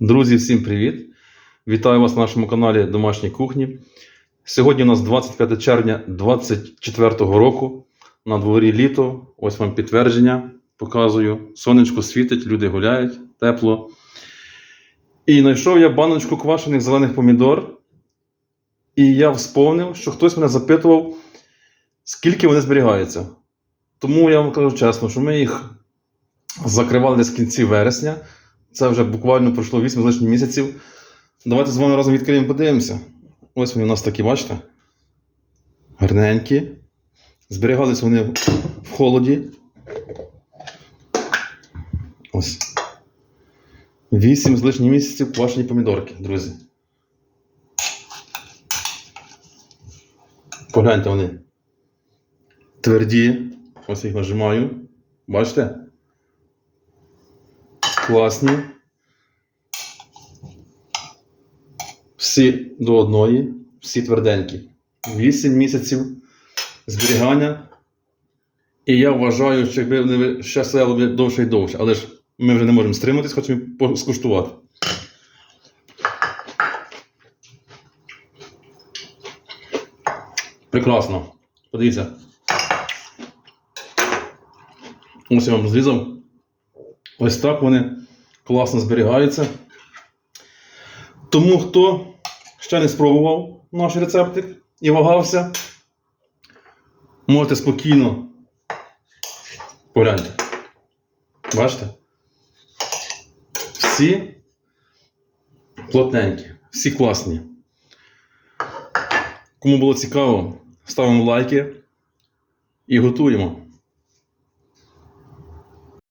Друзі, всім привіт! Вітаю вас на нашому каналі Домашній кухні. Сьогодні у нас 25 червня 2024 року. На дворі літо. Ось вам підтвердження. Показую. Сонечко світить, люди гуляють, тепло. І знайшов я баночку квашених зелених помідор. І я вспомнив, що хтось мене запитував, скільки вони зберігаються. Тому я вам кажу чесно, що ми їх закривали в кінці вересня. Це вже буквально пройшло 8 з лишнім місяців. Давайте з вами разом відкриємо, подивимося. Ось вони у нас такі, бачите? Гарненькі. Зберігались вони в холоді. Ось. 8 з лишнім місяців квашені помідорки, друзі. Погляньте вони. Тверді. Ось їх нажимаю. Бачите? Класні. Всі до одної, всі тверденькі. 8 місяців зберігання. І я вважаю, що якби вони ще стояли б довше і довше. Але ж ми вже не можемо стриматись, хочемо скуштувати. Прекрасно. Подивіться. Ось я вам зрізав. Ось так вони класно зберігаються. Тому хто ще не спробував наш рецептик і вагався, можете спокійно погляньте. Бачите? Всі плотненькі, всі класні. Кому було цікаво, ставимо лайки і готуємо.